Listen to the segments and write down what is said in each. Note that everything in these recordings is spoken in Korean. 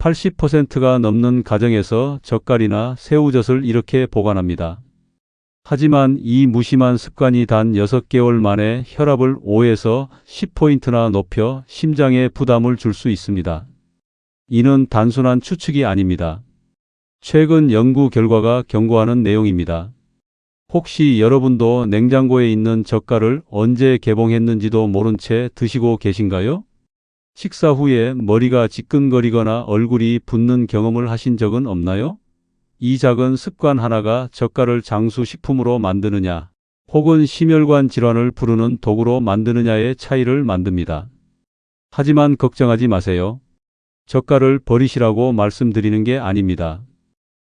80%가 넘는 가정에서 젓갈이나 새우젓을 이렇게 보관합니다. 하지만 이 무심한 습관이 단 6개월 만에 혈압을 5에서 10포인트나 높여 심장에 부담을 줄 수 있습니다. 이는 단순한 추측이 아닙니다. 최근 연구 결과가 경고하는 내용입니다. 혹시 여러분도 냉장고에 있는 젓갈을 언제 개봉했는지도 모른 채 드시고 계신가요? 식사 후에 머리가 지끈거리거나 얼굴이 붓는 경험을 하신 적은 없나요? 이 작은 습관 하나가 젓갈을 장수 식품으로 만드느냐, 혹은 심혈관 질환을 부르는 도구로 만드느냐의 차이를 만듭니다. 하지만 걱정하지 마세요. 젓갈을 버리시라고 말씀드리는 게 아닙니다.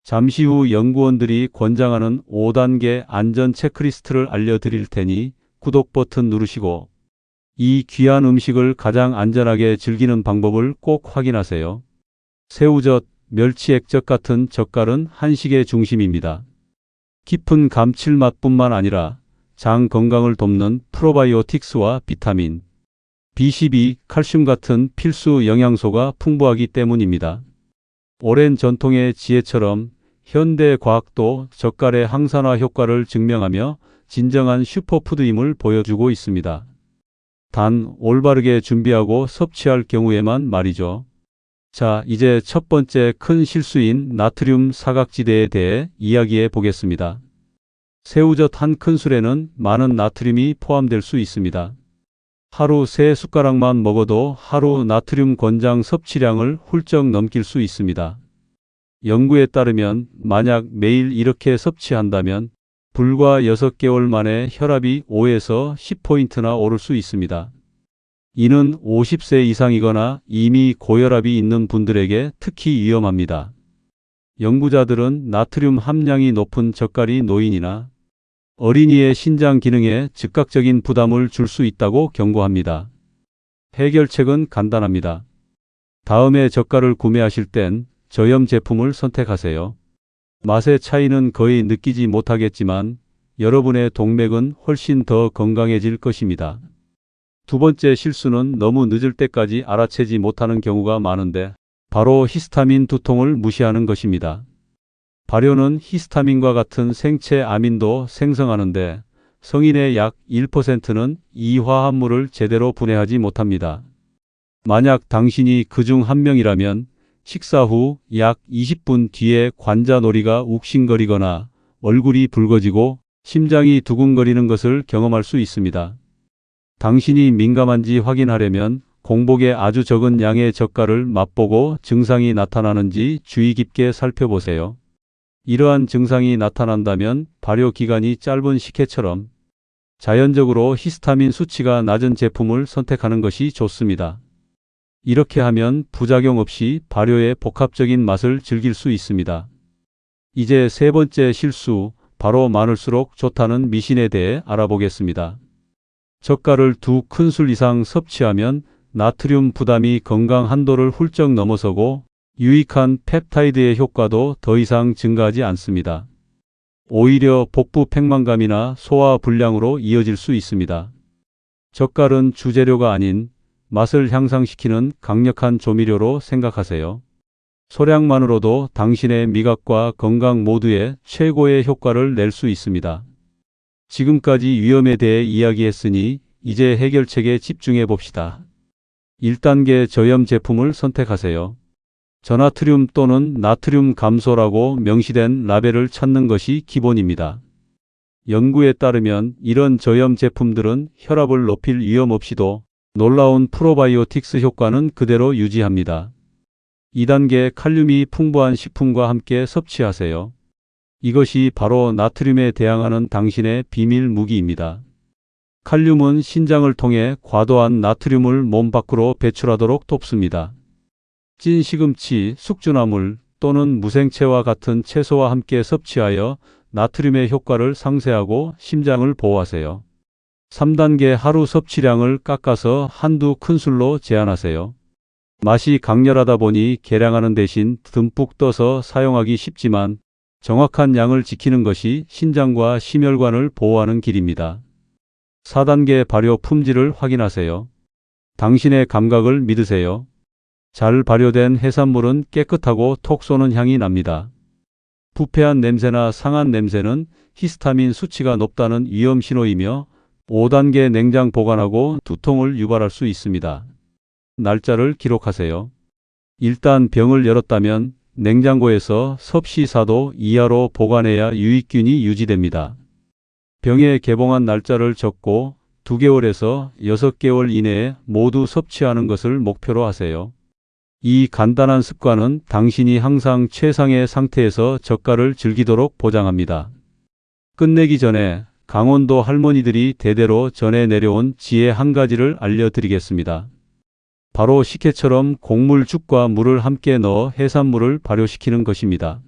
잠시 후 연구원들이 권장하는 5단계 안전 체크리스트를 알려드릴 테니 구독 버튼 누르시고 이 귀한 음식을 가장 안전하게 즐기는 방법을 꼭 확인하세요. 새우젓, 멸치 액젓 같은 젓갈은 한식의 중심입니다. 깊은 감칠맛뿐만 아니라 장 건강을 돕는 프로바이오틱스와 비타민, B12, 칼슘 같은 필수 영양소가 풍부하기 때문입니다. 오랜 전통의 지혜처럼 현대 과학도 젓갈의 항산화 효과를 증명하며 진정한 슈퍼푸드임을 보여주고 있습니다. 단 올바르게 준비하고 섭취할 경우에만 말이죠. 자, 이제 첫 번째 큰 실수인 나트륨 사각지대에 대해 이야기해 보겠습니다. 새우젓 한 큰술에는 많은 나트륨이 포함될 수 있습니다. 하루 세 숟가락만 먹어도 하루 나트륨 권장 섭취량을 훌쩍 넘길 수 있습니다. 연구에 따르면 만약 매일 이렇게 섭취한다면 불과 6개월 만에 혈압이 5에서 10포인트나 오를 수 있습니다. 이는 50세 이상이거나 이미 고혈압이 있는 분들에게 특히 위험합니다. 연구자들은 나트륨 함량이 높은 젓갈이 노인이나 어린이의 신장 기능에 즉각적인 부담을 줄 수 있다고 경고합니다. 해결책은 간단합니다. 다음에 젓갈을 구매하실 땐 저염 제품을 선택하세요. 맛의 차이는 거의 느끼지 못하겠지만 여러분의 동맥은 훨씬 더 건강해질 것입니다. 두 번째 실수는 너무 늦을 때까지 알아채지 못하는 경우가 많은데 바로 히스타민 두통을 무시하는 것입니다. 발효는 히스타민과 같은 생체 아민도 생성하는데 성인의 약 1%는 이 화합물을 제대로 분해하지 못합니다. 만약 당신이 그 중 한 명이라면 식사 후 약 20분 뒤에 관자놀이가 욱신거리거나 얼굴이 붉어지고 심장이 두근거리는 것을 경험할 수 있습니다. 당신이 민감한지 확인하려면 공복에 아주 적은 양의 젓갈을 맛보고 증상이 나타나는지 주의 깊게 살펴보세요. 이러한 증상이 나타난다면 발효 기간이 짧은 식혜처럼 자연적으로 히스타민 수치가 낮은 제품을 선택하는 것이 좋습니다. 이렇게 하면 부작용 없이 발효의 복합적인 맛을 즐길 수 있습니다. 이제 세 번째 실수, 바로 많을수록 좋다는 미신에 대해 알아보겠습니다. 젓갈을 두 큰술 이상 섭취하면 나트륨 부담이 건강 한도를 훌쩍 넘어서고 유익한 펩타이드의 효과도 더 이상 증가하지 않습니다. 오히려 복부 팽만감이나 소화 불량으로 이어질 수 있습니다. 젓갈은 주재료가 아닌 맛을 향상시키는 강력한 조미료로 생각하세요. 소량만으로도 당신의 미각과 건강 모두에 최고의 효과를 낼 수 있습니다. 지금까지 위험에 대해 이야기했으니 이제 해결책에 집중해 봅시다. 1단계 저염 제품을 선택하세요. 저나트륨 또는 나트륨 감소라고 명시된 라벨을 찾는 것이 기본입니다. 연구에 따르면 이런 저염 제품들은 혈압을 높일 위험 없이도 놀라운 프로바이오틱스 효과는 그대로 유지합니다. 2단계 칼륨이 풍부한 식품과 함께 섭취하세요. 이것이 바로 나트륨에 대항하는 당신의 비밀 무기입니다. 칼륨은 신장을 통해 과도한 나트륨을 몸 밖으로 배출하도록 돕습니다. 찐 시금치, 숙주나물 또는 무생채와 같은 채소와 함께 섭취하여 나트륨의 효과를 상쇄하고 심장을 보호하세요. 3단계 하루 섭취량을 깎아서 한두 큰술로 제한하세요. 맛이 강렬하다 보니 계량하는 대신 듬뿍 떠서 사용하기 쉽지만 정확한 양을 지키는 것이 신장과 심혈관을 보호하는 길입니다. 4단계 발효 품질을 확인하세요. 당신의 감각을 믿으세요. 잘 발효된 해산물은 깨끗하고 톡 쏘는 향이 납니다. 부패한 냄새나 상한 냄새는 히스타민 수치가 높다는 위험 신호이며 5단계 냉장 보관하고 두통을 유발할 수 있습니다. 날짜를 기록하세요. 일단 병을 열었다면 냉장고에서 섭씨 4도 이하로 보관해야 유익균이 유지됩니다. 병에 개봉한 날짜를 적고 2개월에서 6개월 이내에 모두 섭취하는 것을 목표로 하세요. 이 간단한 습관은 당신이 항상 최상의 상태에서 젓갈을 즐기도록 보장합니다. 끝내기 전에 강원도 할머니들이 대대로 전해 내려온 지혜 한 가지를 알려드리겠습니다. 바로 식혜처럼 곡물죽과 물을 함께 넣어 해산물을 발효시키는 것입니다.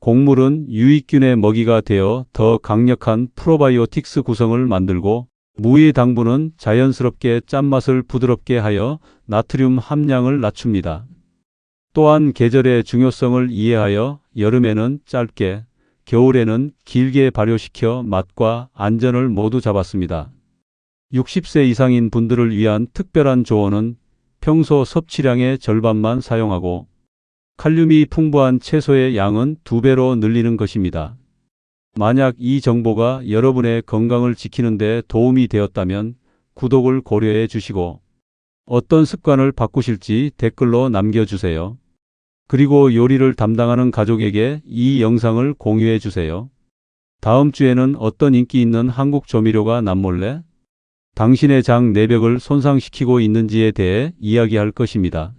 곡물은 유익균의 먹이가 되어 더 강력한 프로바이오틱스 구성을 만들고 무의 당분은 자연스럽게 짠맛을 부드럽게 하여 나트륨 함량을 낮춥니다. 또한 계절의 중요성을 이해하여 여름에는 짧게, 겨울에는 길게 발효시켜 맛과 안전을 모두 잡았습니다. 60세 이상인 분들을 위한 특별한 조언은 평소 섭취량의 절반만 사용하고 칼륨이 풍부한 채소의 양은 두 배로 늘리는 것입니다. 만약 이 정보가 여러분의 건강을 지키는 데 도움이 되었다면 구독을 고려해 주시고 어떤 습관을 바꾸실지 댓글로 남겨주세요. 그리고 요리를 담당하는 가족에게 이 영상을 공유해 주세요. 다음 주에는 어떤 인기 있는 한국 조미료가 남몰래 당신의 장 내벽을 손상시키고 있는지에 대해 이야기할 것입니다.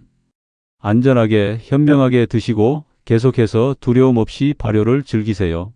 안전하게 현명하게 드시고 계속해서 두려움 없이 발효를 즐기세요.